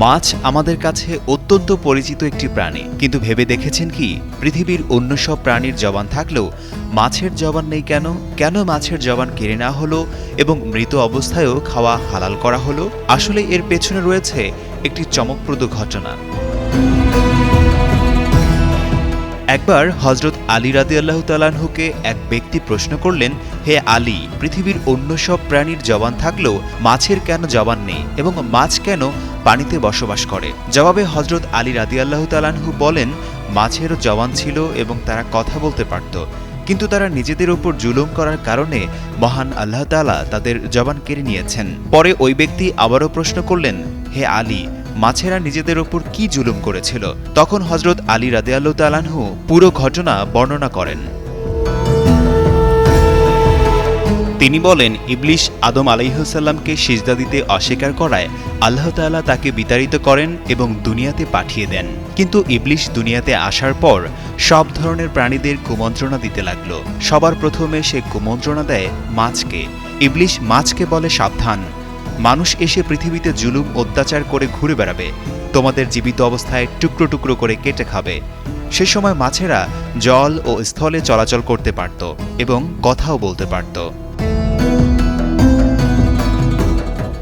মাছ আমাদের কাছে অত্যন্ত পরিচিত একটি প্রাণী। কিন্তু ভেবে দেখেছেন কি, পৃথিবীর অন্য সব প্রাণীর জবান থাকলেও মাছের জবান নেই কেন? কেন মাছের জবান কেড়ে নেওয়া হলো এবং মৃত অবস্থায়ও খাওয়া হালাল করা হলো? আসলে এর পেছনে রয়েছে একটি চমকপ্রদ ঘটনা। একবার হজরত আলী রাদি আল্লাহ তালাহুকে এক ব্যক্তি প্রশ্ন করলেন, হে আলী, পৃথিবীর অন্য সব প্রাণীর জবান থাকলেও মাছের কেন জবান নেই? এবং মাছ কেন পানিতে বসবাস করে। জবাবে হজরত আলী রাদি আল্লাহ তালাহু বলেন মাছেরও জবান ছিল এবং তারা কথা বলতে পারত। কিন্তু তারা নিজেদের ওপর জুলুম করার কারণে মহান আল্লাহ তালা তাদের জবান কেড়ে নিয়েছেন। পরে ওই ব্যক্তি আবারও প্রশ্ন করলেন, হে আলী, মাছেরা নিজেদের ওপর কি জুলুম করেছিল? তখন হজরত আলী রাদিয়াল্লাহু তালানহু পুরো ঘটনা বর্ণনা করেন। তিনি বলেন, ইবলিশ আদম আলাইহসাল্লামকে সিজদা দিতে অস্বীকার করায় আল্লাহ তাআলা তাকে বিতাড়িত করেন এবং দুনিয়াতে পাঠিয়ে দেন। কিন্তু ইবলিশ দুনিয়াতে আসার পর সব ধরনের প্রাণীদের কুমন্ত্রণা দিতে লাগল। সবার প্রথমে সে কুমন্ত্রণা দেয় মাছকে। ইবলিশ মাছকে বলে, সাবধান। মানুষ এসে পৃথিবীতে জুলুম, অত্যাচার করে ঘুরে বেড়াবে। তোমাদের জীবিত অবস্থায় টুকরো টুকরো করে কেটে খাবে। সে সময় মাছেরা জল ও স্থলে চলাচল করতে পারত এবং কথাও বলতে পারত।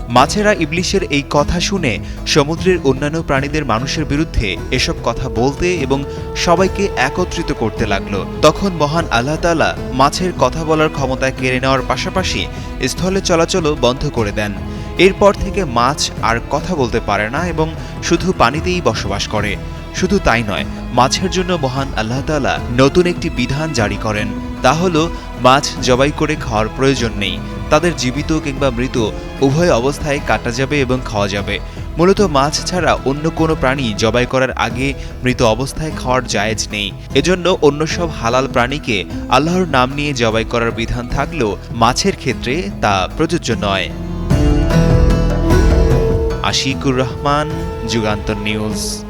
মাছেরা ইবলিশের এই কথা শুনে সমুদ্রের অন্যান্য প্রাণীদের মানুষের বিরুদ্ধে এসব কথা বলতে এবং সবাইকে একত্রিত করতে লাগল। তখন মহান আল্লাহ তালা মাছের কথা বলার ক্ষমতা কেড়ে নেওয়ার পাশাপাশি স্থলে চলাচলও বন্ধ করে দেন। এরপর থেকে মাছ আর কথা বলতে পারে না এবং শুধু পানিতেই বসবাস করে। শুধু তাই নয়, মাছের জন্য মহান আল্লাহ তাআলা নতুন একটি বিধান জারি করেন। তা হল, মাছ জবাই করে খাওয়ার প্রয়োজন নেই। তাদের জীবিত কিংবা মৃত উভয় অবস্থায় কাটা যাবে এবং খাওয়া যাবে। মূলত মাছ ছাড়া অন্য কোনো প্রাণী জবাই করার আগে মৃত অবস্থায় খাওয়ার জায়েজ নেই। এজন্য অন্য সব হালাল প্রাণীকে আল্লাহর নাম নিয়ে জবাই করার বিধান থাকলেও মাছের ক্ষেত্রে তা প্রযোজ্য নয়। আশিকুর রহমান যুগান্তর নিউজ।